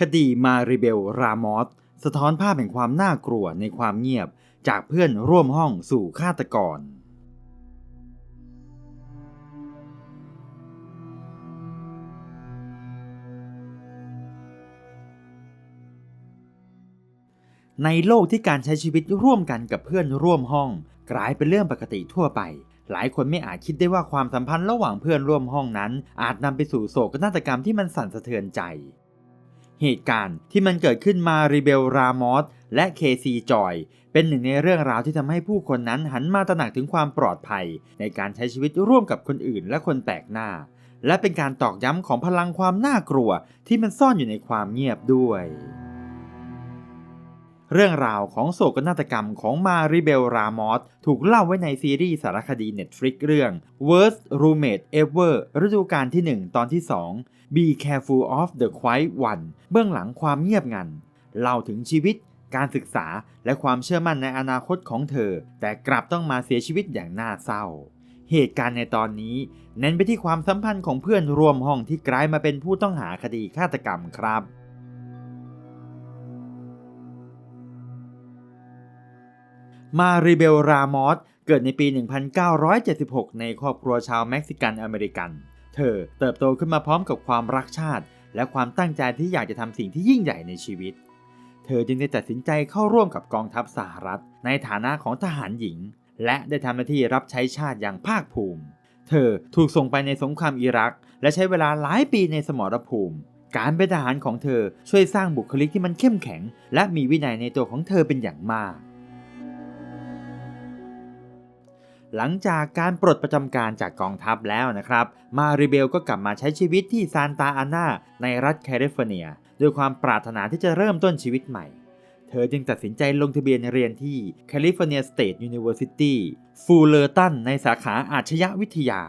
คดีมาริเบล รามอส สะท้อนภาพแห่งความน่ากลัวในความเงียบจากเพื่อนร่วมห้องสู่ฆาตกร ในโลกที่การใช้ชีวิตร่วมกันกับเพื่อนร่วมห้อง กลายเป็นเรื่องปกติทั่วไป หลายคนไม่อาจคิดได้ว่าความสัมพันธ์ระหว่างเพื่อนร่วมห้องนั้น อาจนำไปสู่โศกนาฏกรรมที่มันสั่นสะเทือนใจ เหตุการณ์ที่มันเกิดขึ้นมาริเบลรามอสและเคซีจอยเป็นหนึ่งในเรื่องราวที่ทำให้ผู้คนนั้นหันมาตระหนักถึงความปลอดภัย ในการใช้ชีวิตร่วมกับคนอื่นและคนแปลกหน้า และเป็นการตอกย้ำของพลังความน่ากลัวที่มันซ่อนอยู่ในความเงียบด้วย เรื่องราวของโศกนาฏกรรมของมาริเบลรามอสถูกเล่าไว้ในซีรีส์สารคดี Netflix เรื่อง Worst Roommate Ever ฤดูกาลที่ 1 ตอนที่ 2 Be Careful of the Quiet One เบื้องหลังความเงียบงัน เล่าถึงชีวิต การศึกษาและความเชื่อมั่นในอนาคตของเธอ แต่กลับต้องมาเสียชีวิตอย่างน่าเศร้า เหตุการณ์ในตอนนี้ เน้นไปที่ความสัมพันธ์ของเพื่อนร่วมห้องที่กลายมาเป็นผู้ต้องหาคดีฆาตกรรมครับ มาริเบลรามอสเกิดในปี 1976 ในครอบครัวชาวเม็กซิกันอเมริกัน เธอเติบโตขึ้นมาพร้อมกับความรักชาติ และความตั้งใจที่อยากจะทำสิ่งที่ยิ่งใหญ่ในชีวิต เธอจึงได้ตัดสินใจเข้าร่วมกับกองทัพสหรัฐ ในฐานะของทหารหญิง และได้ทำหน้าที่รับใช้ชาติอย่างภาคภูมิ เธอถูกส่งไปในสงครามอิรัก และใช้เวลาหลายปีในสมรภูมิ การเป็นทหารของเธอช่วยสร้างบุคลิกที่มันเข้มแข็ง และมีวินัยในตัวของเธอเป็นอย่างมาก หลังจากการปลดประจำการจากกองทัพแล้วนะครับ มาริเบลก็กลับมาใช้ชีวิตที่ซานตาอานาในรัฐแคลิฟอร์เนียด้วยความปรารถนาที่จะเริ่มต้นชีวิตใหม่ เธอจึงตัดสินใจลงทะเบียนเรียนที่ California State University ฟูลเลอร์ตันในสาขาอาชญาวิทยา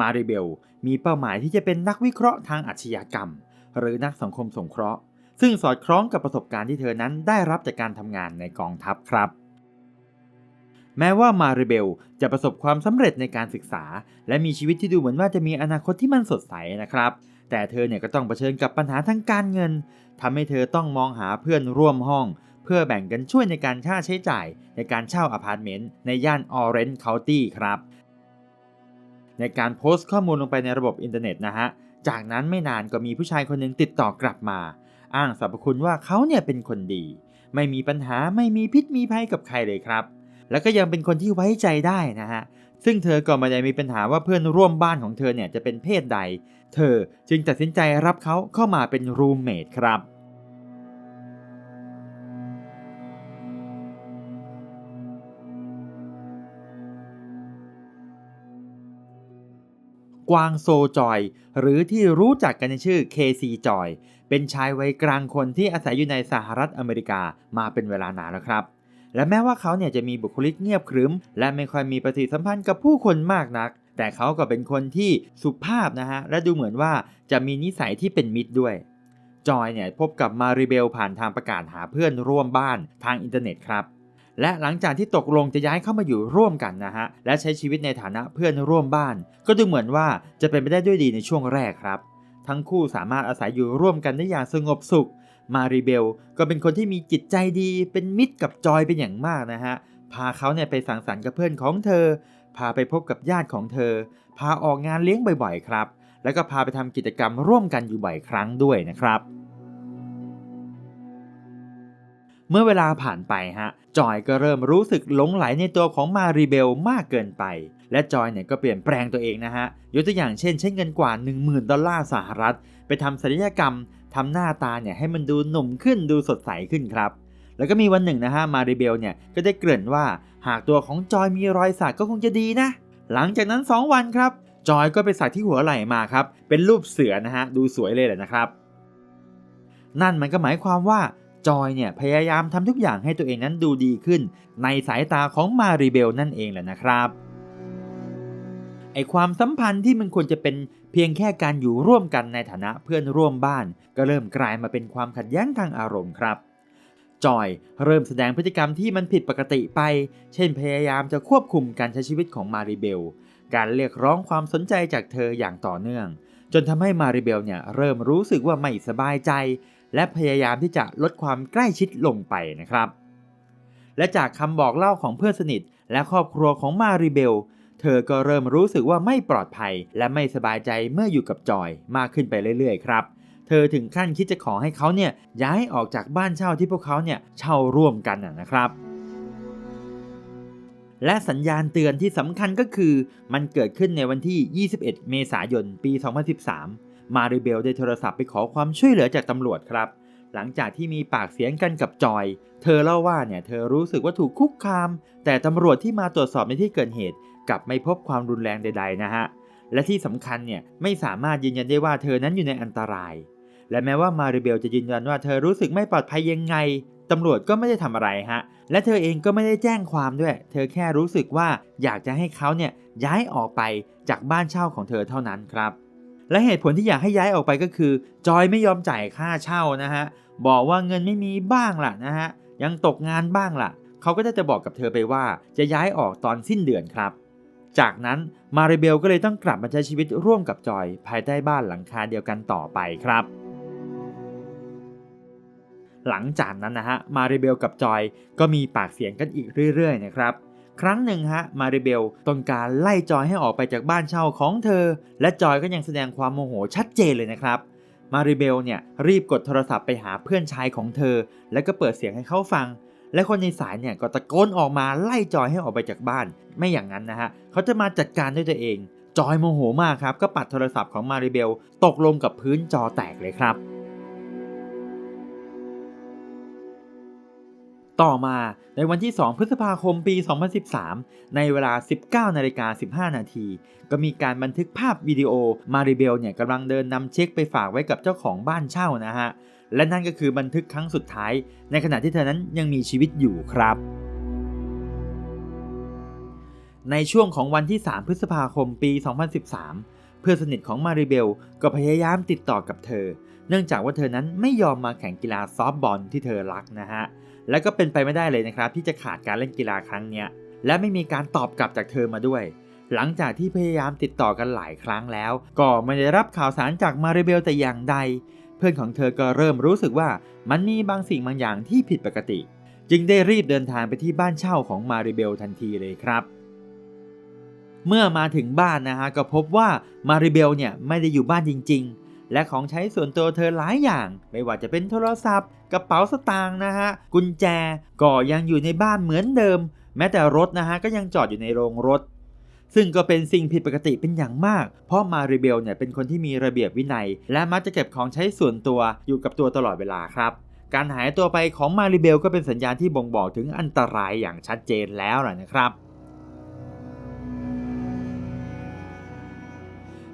มาริเบลมีเป้าหมายที่จะเป็นนักวิเคราะห์ทางอาชญากรรม หรือนักสังคมสงเคราะห์ ซึ่งสอดคล้องกับประสบการณ์ที่เธอนั้นได้รับจากการทำงานในกองทัพครับ แม้ว่ามาริเบลจะประสบความสำเร็จในการศึกษา และมีชีวิตที่ดูเหมือนว่าจะมีอนาคตที่มันสดใสนะครับ แต่เธอเนี่ยก็ต้องเผชิญกับปัญหาทางการเงินทำให้เธอต้องมองหาเพื่อนร่วมห้อง เพื่อแบ่งกันช่วยในการค่าใช้จ่าย ในการเช่าอพาร์ตเมนต์ในย่านออเรนจ์เคานตี้ครับ ในการโพสต์ข้อมูลลงไปในระบบอินเทอร์เน็ตนะฮะ จากนั้นไม่นานก็มีผู้ชายคนหนึ่งติดต่อกลับมา อ้างสรรพคุณว่าเขาเนี่ยเป็นคนดี ไม่มีปัญหาไม่มีพิษมีภัยกับใครเลยครับ แล้วก็ยังเป็นคนที่ไว้ใจได้นะฮะซึ่งเธอก็ไม่ได้มีปัญหาว่าเพื่อนร่วมบ้านของเธอเนี่ยจะเป็นเพศใด เธอจึงตัดสินใจรับเขาเข้ามาเป็นรูมเมทครับกวางโซจอย หรือที่รู้จักกันในชื่อ KC จอย เป็นชายวัยกลางคนที่อาศัยอยู่ในสหรัฐอเมริกามาเป็นเวลานานแล้วครับ และแม้ว่าเขาเนี่ยจะมีบุคลิกเงียบขรึม และไม่ค่อยมีปฏิสัมพันธ์กับผู้คนมากนัก แต่เขาก็เป็นคนที่สุภาพนะฮะ และดูเหมือนว่าจะมีนิสัยที่เป็นมิตรด้วย จอยเนี่ยพบกับมาริเบลผ่านทางประกาศหาเพื่อนร่วมบ้านทางอินเทอร์เน็ตครับ และหลังจากที่ตกลงจะย้ายเข้ามาอยู่ร่วมกันนะฮะ และใช้ชีวิตในฐานะเพื่อนร่วมบ้าน ก็ดูเหมือนว่าจะเป็นไปได้ด้วยดีในช่วงแรกครับ ทั้งคู่สามารถอาศัยอยู่ร่วมกันได้อย่างสงบสุข มาริเบลก็เป็นคนที่มีจิตใจดีเป็นมิตรกับจอยเป็นอย่างมากนะฮะ พาเขาเนี่ยไปสังสรรค์กับเพื่อนของเธอ พาไปพบกับญาติของเธอ พาออกงานเลี้ยงบ่อยๆครับ แล้วก็พาไปทำกิจกรรมร่วมกันอยู่บ่อยครั้งด้วยนะครับ เมื่อเวลาผ่านไปฮะ จอยก็เริ่มรู้สึกหลงไหลในตัวของมารีเบลมากเกินไป และจอยเนี่ยก็เปลี่ยนแปลงตัวเองนะฮะ ยกตัวอย่างเช่น ใช้เงินกว่า 10,000 ดอลลาร์สหรัฐ ไปทำศัลยกรรม ทำหน้าตาเนี่ยให้มันดูหนุ่มขึ้นดูสดใสขึ้นครับ แล้วก็มีวันหนึ่งนะฮะมาริเบลเนี่ยก็ได้เกริ่นว่าหากตัวของจอยมีรอยสักก็คงจะดีนะ หลังจากนั้น 2 วันครับ จอยก็ไปสักที่หัวไหล่มาครับ เป็นรูปเสือนะฮะดูสวยเลยแหละนะครับ นั่นมันก็หมายความว่าจอยเนี่ยพยายามทำทุกอย่างให้ตัวเองนั้นดูดีขึ้น ในสายตาของมาริเบลนั่นเองแหละนะครับไอความสัมพันธ์ที่มันควรจะเป็น เพียงแค่การอยู่ร่วมกันในฐานะเพื่อนร่วมบ้าน ก็เริ่มกลายมาเป็นความขัดแย้งทางอารมณ์ครับจอยเริ่มแสดงพฤติกรรมที่มันผิดปกติไป เช่นพยายามจะควบคุมการใช้ชีวิตของมาริเบล การเรียกร้องความสนใจจากเธออย่างต่อเนื่อง จนทำให้มาริเบลเนี่ยเริ่มรู้สึกว่าไม่สบายใจ และพยายามที่จะลดความใกล้ชิดลงไปนะครับ และจากคำบอกเล่าของเพื่อนสนิทและครอบครัวของมาริเบล เธอก็เริ่มรู้สึกว่าไม่ปลอดภัย และไม่สบายใจเมื่ออยู่กับจอยมากขึ้นไปเรื่อยๆครับ เธอถึงขั้นคิดจะขอให้เขาเนี่ยย้ายออกจากบ้านเช่าที่พวกเขาเนี่ยเช่าร่วมกันนะครับและสัญญาณเตือนที่สำคัญก็คือ มันเกิดขึ้นในวันที่ 21 เมษายน ปี 2013 มาริเบลได้โทรศัพท์ไปขอความช่วยเหลือจากตำรวจครับ หลังจากที่มีปากเสียงกันกับจอย เธอเล่าว่าเนี่ยเธอรู้สึกว่าถูกคุกคาม แต่ตำรวจที่มาตรวจสอบในที่เกิดเหตุ กลับไม่พบความรุนแรงใด ๆ นะฮะ และที่สำคัญเนี่ยไม่สามารถยืนยันได้ว่าเธอนั้นอยู่ในอันตราย และแม้ว่ามาริเบลจะยืนยันว่าเธอรู้สึกไม่ปลอดภัยยังไงตำรวจก็ไม่ได้ทำอะไรฮะ และเธอเองก็ไม่ได้แจ้งความด้วย เธอแค่รู้สึกว่าอยากจะให้เขาเนี่ยย้ายออกไปจากบ้านเช่าของเธอเท่านั้นครับ และเหตุผลที่อยากให้ย้ายออกไปก็คือ จอยไม่ยอมจ่ายค่าเช่านะฮะ บอกว่าเงินไม่มีบ้างล่ะนะฮะ ยังตกงานบ้างล่ะ เขาก็จะบอกกับเธอไปว่าจะย้ายออกตอนสิ้นเดือนครับ จากนั้นมาริเบลก็เลยต้องกลับมาใช้ชีวิตร่วมกับจอย ภายใต้บ้านหลังคาเดียวกันต่อไปครับ หลังจากนั้นนะฮะมาริเบลกับจอยก็มีปากเสียงกันอีกเรื่อยๆนะครับ ครั้งหนึ่งฮะมาริเบลต้องการไล่จอยให้ออกไปจากบ้านเช่าของเธอ และจอยก็ยังแสดงความโมโหชัดเจนเลยนะครับมาริเบลเนี่ยรีบกดโทรศัพท์ไปหาเพื่อนชายของเธอ แล้วก็เปิดเสียงให้เขาฟัง และคนในสายเนี่ยก็ตะโกนออกมาไล่จอยให้ออกไปจากบ้าน ไม่อย่างนั้นนะฮะเขาจะมาจัดการด้วยตัวเอง จอยโมโหมากครับ ก็ปัดโทรศัพท์ของมาริเบลตกลงกับพื้นจอแตกเลยครับ ต่อมาในวันที่ 2 พฤษภาคมปี 2013 ในเวลา 19นาฬิกา15 นาที ก็มีการบันทึกภาพวิดีโอมาริเบลเนี่ยกำลังเดินนำเช็คไปฝากไว้กับเจ้าของบ้านเช่านะฮะ และนั่นก็คือบันทึกครั้งสุดท้าย ในขณะที่เธอนั้นยังมีชีวิตอยู่ครับ ในช่วงของวันที่ 3 พฤษภาคมปี 2013 เพื่อนสนิทของมาริเบลก็พยายามติดต่อกับเธอ เนื่องจากว่าเธอนั้นไม่ยอมมาแข่งกีฬาซอฟบอลที่เธอรักนะฮะ และก็เป็นไปไม่ได้เลยนะครับ ที่จะขาดการเล่นกีฬาครั้งเนี้ยและไม่มีการตอบกลับจากเธอมาด้วย หลังจากที่พยายามติดต่อกันหลายครั้งแล้ว ก็ไม่ได้รับข่าวสารจากมาริเบลแต่อย่างใด เพื่อนของเธอก็เริ่มรู้สึกว่ามันมีบางสิ่งบางอย่างที่ผิดปกติ จึงได้รีบเดินทางไปที่บ้านเช่าของมาริเบลทันทีเลยครับ เมื่อมาถึงบ้านนะฮะก็พบว่ามาริเบลเนี่ยไม่ได้อยู่บ้านจริง ๆ และของใช้ส่วนตัวเธอหลายอย่าง ไม่ว่าจะเป็นโทรศัพท์ กระเป๋าสตางค์นะฮะกุญแจก็ยังอยู่ในบ้านเหมือนเดิม แม้แต่รถนะฮะก็ยังจอดอยู่ในโรงรถ ซึ่งก็เป็นสิ่งผิดปกติเป็นอย่างมาก เพราะมาริเบลเนี่ยเป็นคนที่มีระเบียบวินัย และมักจะเก็บของใช้ส่วนตัวอยู่กับตัวตลอดเวลาครับ การหายตัวไปของมาริเบลก็เป็นสัญญาณที่บ่งบอกถึงอันตรายอย่างชัดเจนแล้วล่ะนะครับ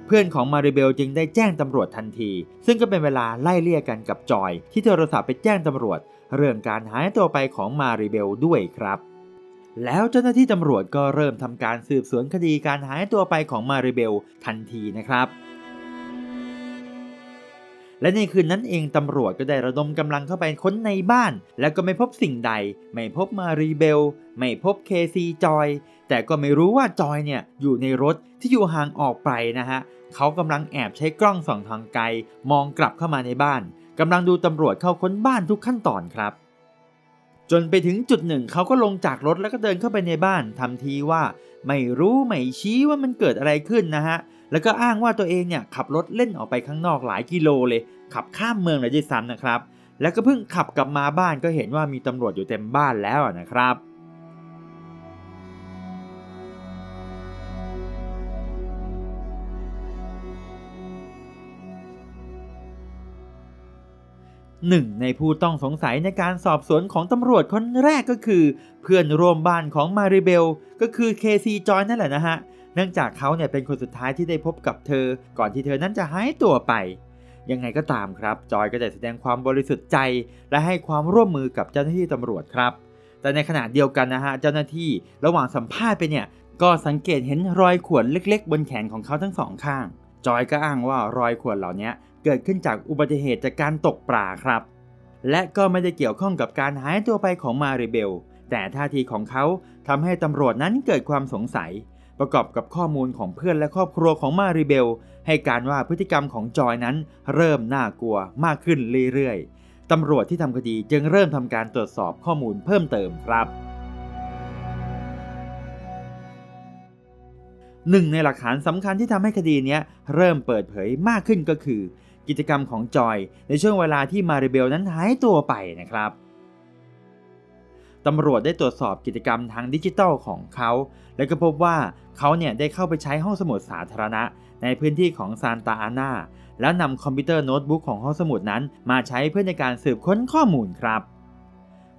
เพื่อนของมาริเบลจึงได้แจ้งตำรวจทันที ซึ่งก็เป็นเวลาไล่เลี่ยกันกับจอย ที่โทรศัพท์ไปแจ้งตำรวจ เรื่องการหายตัวไปของมาริเบลด้วยครับ แล้วเจ้าหน้าที่ตำรวจก็เริ่มทำการสืบสวนคดีการหายตัวไปของมาริเบลทันทีนะครับและในคืนนั้นเองตำรวจก็ได้ระดมกำลังเข้าไปค้นในบ้าน แล้วก็ไม่พบสิ่งใด ไม่พบมารีเบล ไม่พบเคซีจอย แต่ก็ไม่รู้ว่าจอยเนี่ยอยู่ในรถที่อยู่ห่างออกไปนะฮะ เขากำลังแอบใช้กล้องส่องทางไกล มองกลับเข้ามาในบ้านกำลังดูตำรวจเข้าค้นบ้านทุกขั้นตอนครับ จนไปถึงจุดหนึ่งเขาก็ลงจากรถแล้วก็เดินเข้าไปในบ้านทำทีว่า ไม่รู้ไม่ชี้ว่ามันเกิดอะไรขึ้นนะฮะ แล้วก็อ้างว่าตัวเองเนี่ยขับรถเล่นออกไปข้างนอกหลายกิโลเลย ขับข้ามเมืองเลยด้วยซ้ำนะครับ แล้วก็เพิ่งขับกลับมาบ้านก็เห็นว่ามีตำรวจอยู่เต็มบ้านแล้วนะครับ หนึ่งในผู้ต้องสงสัยในการสอบสวนของตำรวจคนแรกก็คือ เพื่อนร่วมบ้านของมาริเบล ก็คือเคซีจอยนั่นแหละนะฮะ เนื่องจากเขาเนี่ยเป็นคนสุดท้ายที่ได้พบกับเธอ ก่อนที่เธอนั้นจะหายตัวไป ยังไงก็ตามครับ จอยก็ได้แสดงความบริสุทธิ์ใจ และให้ความร่วมมือกับเจ้าหน้าที่ตำรวจครับ แต่ในขณะเดียวกันนะฮะเจ้าหน้าที่ระหว่างสัมภาษณ์ไปเนี่ยก็สังเกตเห็นรอยข่วนเล็ก ๆ บนแขนของเขาทั้งสองข้างจอยก็อ้างว่ารอยข่วนเหล่านี้ เกิดขึ้นจากอุบัติเหตุจากการตกปลาครับ และก็ไม่ได้เกี่ยวข้องกับการหายตัวไปของมาริเบล แต่ท่าทีของเขาทำให้ตำรวจนั้นเกิดความสงสัย ประกอบกับข้อมูลของเพื่อนและครอบครัวของมาริเบล ให้การว่าพฤติกรรมของจอยนั้นเริ่มน่ากลัวมากขึ้นเรื่อยๆตำรวจที่ทำคดีจึงเริ่มทำการตรวจสอบข้อมูลเพิ่มเติมครับหนึ่งในหลักฐานสำคัญที่ทำให้คดีนี้เริ่มเปิดเผยมากขึ้นก็คือ กิจกรรมของจอย ในช่วงเวลาที่มาริเบลนั้นหายตัวไปนะครับตำรวจได้ตรวจสอบกิจกรรมทางดิจิทัลของเขา และก็พบว่าเขาเนี่ยได้เข้าไปใช้ห้องสมุดสาธารณะ ในพื้นที่ของซานตาอานาแล้วนำคอมพิวเตอร์โน้ตบุ๊กของห้องสมุดนั้น มาใช้เพื่อในการสืบค้นข้อมูลครับ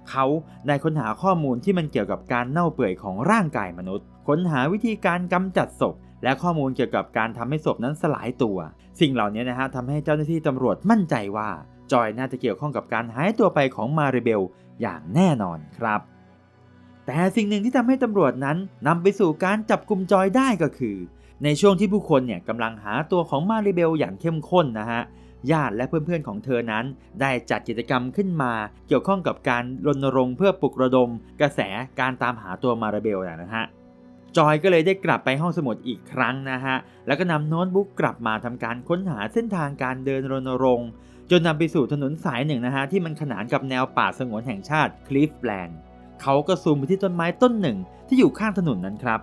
เขาได้ค้นหาข้อมูลที่มันเกี่ยวกับการเน่าเปื่อยของร่างกายมนุษย์ ค้นหาวิธีการกำจัดศพ และข้อมูลเกี่ยวกับการทำให้ศพนั้นสลายตัว สิ่งเหล่านี้นะฮะทำให้เจ้าหน้าที่ตำรวจมั่นใจว่า จอยน่าจะเกี่ยวข้องกับการหายตัวไปของมาริเบลอย่างแน่นอนครับ แต่สิ่งหนึ่งที่ทำให้ตำรวจนั้นนำไปสู่การจับกลุ่มจอยได้ก็คือ ในช่วงที่ผู้คนเนี่ยกำลังหาตัวของมาริเบลอย่างเข้มข้นนะฮะญาติและเพื่อนๆของเธอนั้น ได้จัดกิจกรรมขึ้นมา เกี่ยวข้องกับการรณรงค์เพื่อปลุกระดม กระแสการตามหาตัวมาราเบลนะฮะ จอยก็เลยได้กลับไปห้องสมุดอีกครั้งนะฮะ แล้วก็นำโน้ตบุ๊กกลับมาทำการค้นหาเส้นทางการเดินรณรงค์จนนำไปสู่ถนนสายหนึ่งนะฮะ ที่มันขนานกับแนวป่าสงวนแห่งชาติคลิฟแลนด์เขาก็ซูมไปที่ต้นไม้ต้นหนึ่งที่อยู่ข้างถนนนั้นครับ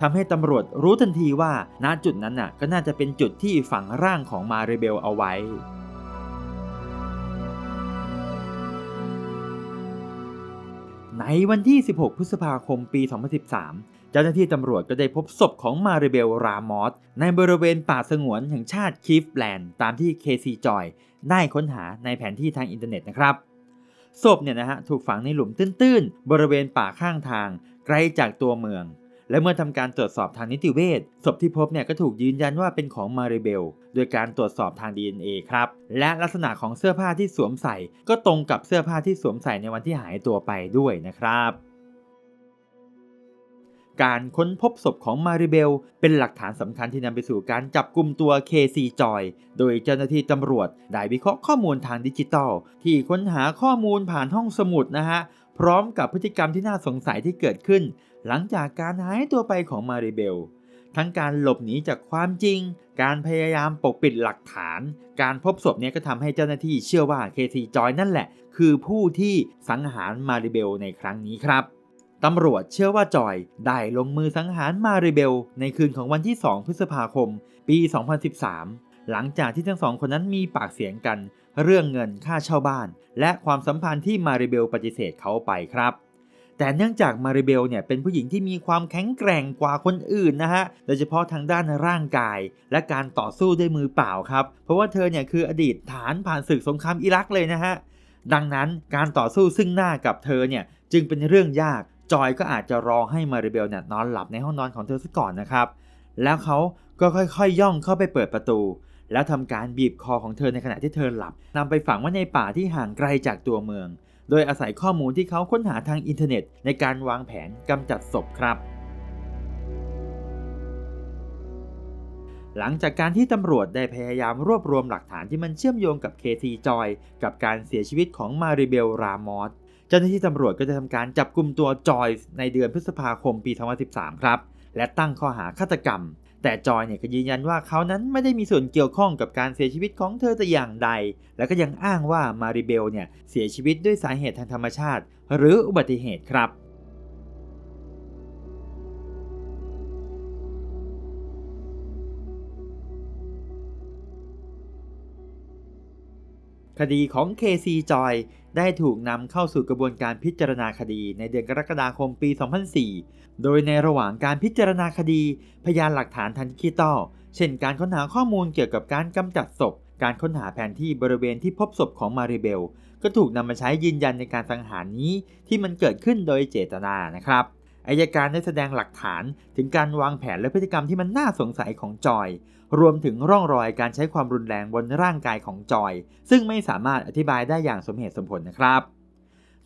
ทำให้ตำรวจรู้ทันทีว่าณจุดนั้นน่ะก็น่าจะเป็นจุดที่ฝังร่างของมาเรเบลเอาไว้ในวันที่ 16 พฤษภาคม ปี 2013 เจ้าหน้าที่ตำรวจก็ได้พบศพของมาริเบลรามอสในบริเวณป่าสงวนแห่งชาติคีฟแลนด์ตามที่เคซีจอยได้ค้นหาในแผนที่ทางอินเทอร์เน็ตนะครับศพเนี่ยนะฮะถูกฝังในหลุมตื้นๆ บริเวณป่าข้างทาง ไกลจากตัวเมือง และเมื่อทำการตรวจสอบทางนิติเวชศพที่พบเนี่ยก็ถูกยืนยันว่าเป็นของมาริเบล โดยการตรวจสอบทาง DNA ครับ และลักษณะของเสื้อผ้าที่สวมใส่ ก็ตรงกับเสื้อผ้าที่สวมใส่ในวันที่หายตัวไปด้วยนะครับ การค้นพบศพของมาริเบล เป็นหลักฐานสำคัญที่นำไปสู่การจับกลุ่มตัว KC Joy โดยเจ้าหน้าที่ตำรวจได้วิเคราะห์ข้อมูลทางดิจิทัลที่ค้นหาข้อมูลผ่านห้องสมุดนะฮะ พร้อมกับพฤติกรรมที่น่าสงสัยที่เกิดขึ้น หลังจากการหายตัวไปของมาริเบล ทั้งการหลบหนีจากความจริง การพยายามปกปิดหลักฐาน การพบศพเนี้ก็ทำให้เจ้าหน้าที่เชื่อว่า KC Joy นั่นแหละ คือผู้ที่สังหารมาริเบลในครั้งนี้ครับ ตำรวจเชื่อว่าจอยได้ลงมือสังหารมาริเบล ในคืนของวันที่ 2 พฤษภาคม ปี 2013 หลังจากที่ทั้งสองคนนั้นมีปากเสียงกัน เรื่องเงินค่าเช่าบ้าน และความสัมพันธ์ที่มาริเบลปฏิเสธเขาไปครับ แต่เนื่องจากมาริเบลเนี่ยเป็นผู้หญิงที่มีความแข็งแกร่งกว่าคนอื่นนะฮะ โดยเฉพาะทางด้านร่างกาย และการต่อสู้ด้วยมือเปล่าครับ เพราะว่าเธอเนี่ยคืออดีตฐานผ่านศึกสงครามอิรักเลยนะฮะ ดังนั้นการต่อสู้ซึ่งหน้ากับเธอเนี่ยจึงเป็นเรื่องยาก จอยก็อาจจะรอให้มาริเบลเนี่ยนอนหลับในห้องนอนของเธอซะก่อนนะครับ แล้วเขาก็ค่อยๆย่องเข้าไปเปิดประตู แล้วทำการบีบคอของเธอในขณะที่เธอหลับนำไปฝังไว้ในป่าที่ห่างไกลจากตัวเมือง โดยอาศัยข้อมูลที่เขาค้นหาทางอินเทอร์เน็ต ในการวางแผนกำจัดศพครับ หลังจากการที่ตำรวจได้พยายามรวบรวมหลักฐานที่มันเชื่อมโยงกับเคทีจอยกับการเสียชีวิตของมาริเบลรามอส เจ้าหน้าที่ตำรวจก็จะทำการจับกลุ่มตัวจอยในเดือนพฤษภาคมปี2013 ครับ และตั้งข้อหาฆาตกรรม แต่จอยเนี่ยก็ยืนยันว่าเขานั้นไม่ได้มีส่วนเกี่ยวข้องกับการเสียชีวิตของเธอแต่อย่างใด แล้วก็ยังอ้างว่ามาริเบลเนี่ยเสียชีวิตด้วยสาเหตุทางธรรมชาติ หรืออุบัติเหตุครับคดีของ KC Joy ได้ถูกนำเข้าสู่กระบวนการพิจารณาคดีในเดือนกรกฎาคมปี 2004 โดยในระหว่างการพิจารณาคดี พยานหลักฐานทางดิจิตอล เช่นการค้นหาข้อมูลเกี่ยวกับการกำจัดศพ การค้นหาแผนที่บริเวณที่พบศพของมาริเบล ก็ถูกนำมาใช้ยืนยันในการสังหารนี้ที่มันเกิดขึ้นโดยเจตนานะครับ อายการได้แสดงหลักฐานถึงการวางแผนและพฤติกรรมที่มันน่าสงสัยของจอย รวมถึงร่องรอยการใช้ความรุนแรงบนร่างกายของจอย ซึ่งไม่สามารถอธิบายได้อย่างสมเหตุสมผลนะครับ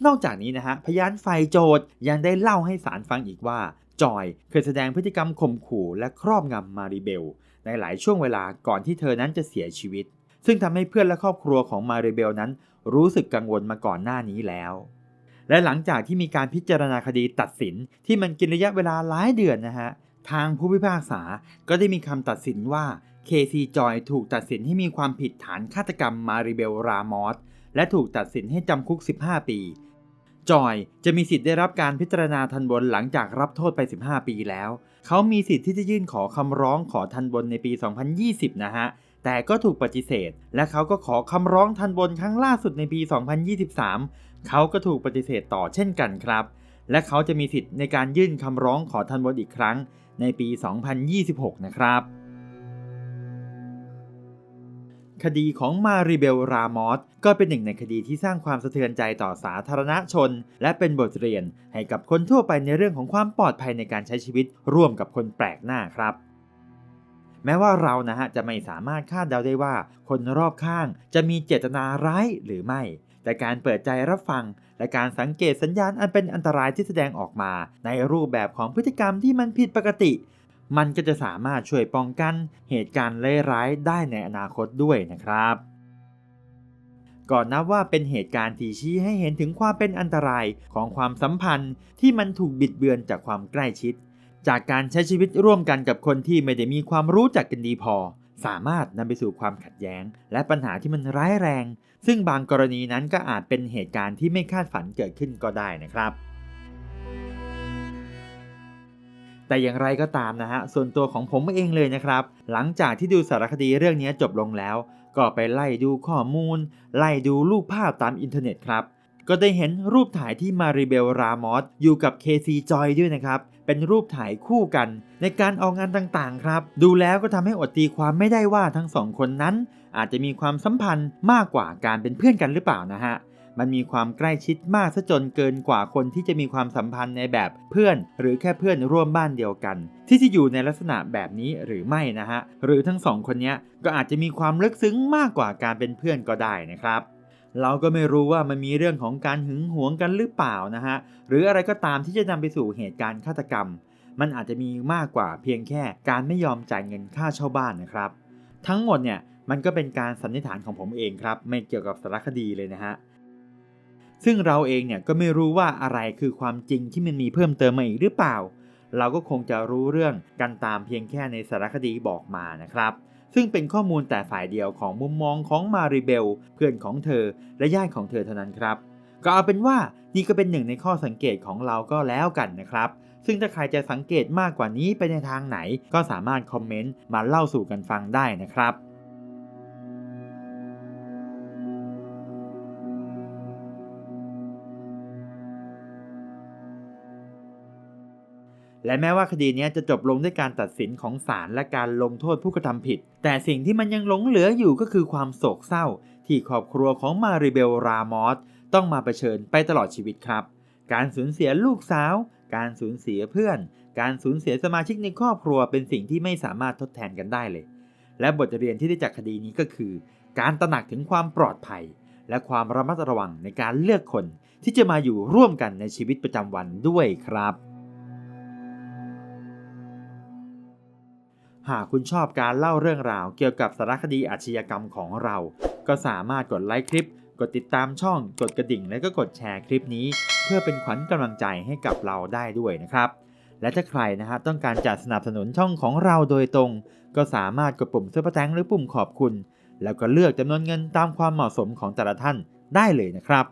นอกจากนี้นะฮะพยานฝ่ายโจทย์ยังได้เล่าให้ศาลฟังอีกว่าจอยเคยแสดงพฤติกรรมข่มขู่และครอบงำมาริเบล ในหลายช่วงเวลาก่อนที่เธอนั้นจะเสียชีวิต ซึ่งทำให้เพื่อนและครอบครัวของมาริเบลนั้น รู้สึกกังวลมาก่อนหน้านี้แล้ว และหลังจากที่มีการพิจารณาคดีตัดสินที่มันกินระยะเวลาหลายเดือนนะฮะ ทางผู้พิพากษาก็ได้มีคำตัดสินว่า KC Joy ถูกตัดสินให้มีความผิดฐานฆาตกรรมมาริเบลรามอสและถูกตัดสินให้จำคุก 15 ปีจอยจะมีสิทธิ์ได้รับการพิจารณาทันบนหลังจากรับโทษไป 15 ปีแล้ว เขามีสิทธิ์ที่จะยื่นขอคำร้องขอทันบนในปี 2020 นะฮะ แต่ก็ถูกปฏิเสธ และเขาก็ขอคำร้องทันบนครั้งล่าสุดในปี 2023 เขาก็ถูกปฏิเสธต่อเช่นกันครับ และเขาจะมีสิทธิ์ในการยื่นคำร้องขอทันบนอีกครั้งในปี 2026 นะครับ คดีของมาริเบลรามอสก็เป็นหนึ่งในคดีที่สร้างความสะเทือนใจต่อสาธารณชน และเป็นบทเรียนให้กับคนทั่วไปในเรื่องของความปลอดภัยในการใช้ชีวิตร่วมกับคนแปลกหน้าครับแม้ว่าเรานะฮะจะไม่สามารถคาดเดาได้ว่า คนรอบข้างจะมีเจตนาร้ายหรือไม่ แต่การเปิดใจรับฟัง และการสังเกตสัญญาณอันเป็นอันตรายที่แสดงออกมา ในรูปแบบของพฤติกรรมที่มันผิดปกติ มันก็จะสามารถช่วยป้องกันเหตุการณ์เลวร้ายได้ในอนาคตด้วยนะครับก่อนนับว่าเป็นเหตุการณ์ที่ชี้ให้เห็นถึงความเป็นอันตรายของความสัมพันธ์ที่มันถูกบิดเบือนจากความใกล้ชิด จากการใช้ชีวิตร่วมกันกับคนที่ไม่ได้มีความรู้จักกันดีพอ สามารถนำไปสู่ความขัดแย้ง และปัญหาที่มันร้ายแรง ซึ่งบางกรณีนั้นก็อาจเป็นเหตุการณ์ที่ไม่คาดฝันเกิดขึ้นก็ได้นะครับ แต่อย่างไรก็ตามนะฮะ ส่วนตัวของผมเองเลยนะครับ หลังจากที่ดูสารคดีเรื่องนี้จบลงแล้ว ก็ไปไล่ดูข้อมูล ไล่ดูรูปภาพตามอินเทอร์เน็ตครับ ก็ได้เห็นรูปถ่ายที่มาริเบลรามอสอยู่กับเคซีจอยด้วยนะครับ เป็นรูปถ่ายคู่กัน ในการออกงานต่างๆ ครับ ดูแล้วก็ทำให้อดตีความไม่ได้ว่าทั้งสองคนนั้น อาจจะมีความสัมพันธ์มากกว่าการเป็นเพื่อนกันหรือเปล่านะฮะมันมีความใกล้ชิดมากซะจนเกินกว่าคนที่จะมีความสัมพันธ์ในแบบเพื่อน หรือแค่เพื่อนร่วมบ้านเดียวกัน ที่จะอยู่ในลักษณะแบบนี้หรือไม่นะฮะหรือทั้งสองคนนี้ก็อาจจะมีความลึกซึ้งมากกว่าการเป็นเพื่อนก็ได้นะครับ เราก็ไม่รู้ว่ามันมีเรื่องของการหึงหวงกันหรือเปล่านะฮะหรืออะไรก็ตามที่จะนำไปสู่เหตุการณ์ฆาตกรรม มันอาจจะมีมากกว่าเพียงแค่การไม่ยอมจ่ายเงินค่าเช่าบ้านนะครับ ทั้งหมดเนี่ยมันก็เป็นการสันนิษฐานของผมเองครับ ไม่เกี่ยวกับสารคดีเลยนะฮะซึ่งเราเองเนี่ยก็ไม่รู้ว่าอะไรคือความจริงที่มันมีเพิ่มเติมมาอีกหรือเปล่า เราก็คงจะรู้เรื่องกันตามเพียงแค่ในสารคดีบอกมานะครับ ซึ่งเป็นข้อมูลแต่ฝ่ายเดียวของมุมมองของมาริเบล เพื่อนของเธอ และญาติของเธอเท่านั้นครับ ก็เอาเป็นว่านี่ก็เป็นหนึ่งในข้อสังเกตของเราก็แล้วกันนะครับ ซึ่งถ้าใครจะสังเกตมากกว่านี้ไปในทางไหน ก็สามารถคอมเมนต์มาเล่าสู่กันฟังได้นะครับ และแม้ว่าคดีนี้จะจบลงด้วยการตัดสินของศาลและการลงโทษผู้กระทำผิด แต่สิ่งที่มันยังหลงเหลืออยู่ก็คือความโศกเศร้า ที่ครอบครัวของมาริเบลรามอสต้องมาเผชิญไปตลอดชีวิตครับ การสูญเสียลูกสาว การสูญเสียเพื่อน การสูญเสียสมาชิกในครอบครัวเป็นสิ่งที่ไม่สามารถทดแทนกันได้เลย และบทเรียนที่ได้จากคดีนี้ก็คือ การตระหนักถึงความปลอดภัย และความระมัดระวังในการเลือกคนที่จะมาอยู่ร่วมกันในชีวิตประจำวันด้วยครับ หากคุณชอบการเล่าเรื่องราวเกี่ยวกับสารคดีอาชญากรรมของเรา ก็สามารถกดไลค์คลิป กดติดตามช่อง กดกระดิ่ง และก็กดแชร์คลิปนี้ เพื่อเป็นขวัญกำลังใจให้กับเราได้ด้วยนะครับ และถ้าใครนะฮะต้องการจะสนับสนุนช่องของเราโดยตรง ก็สามารถกดปุ่มซุปเปอร์แตงหรือปุ่มขอบคุณ แล้วก็เลือกจำนวนเงินตามความเหมาะสมของแต่ละท่านได้เลยนะครับ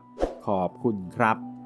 ขอบคุณครับ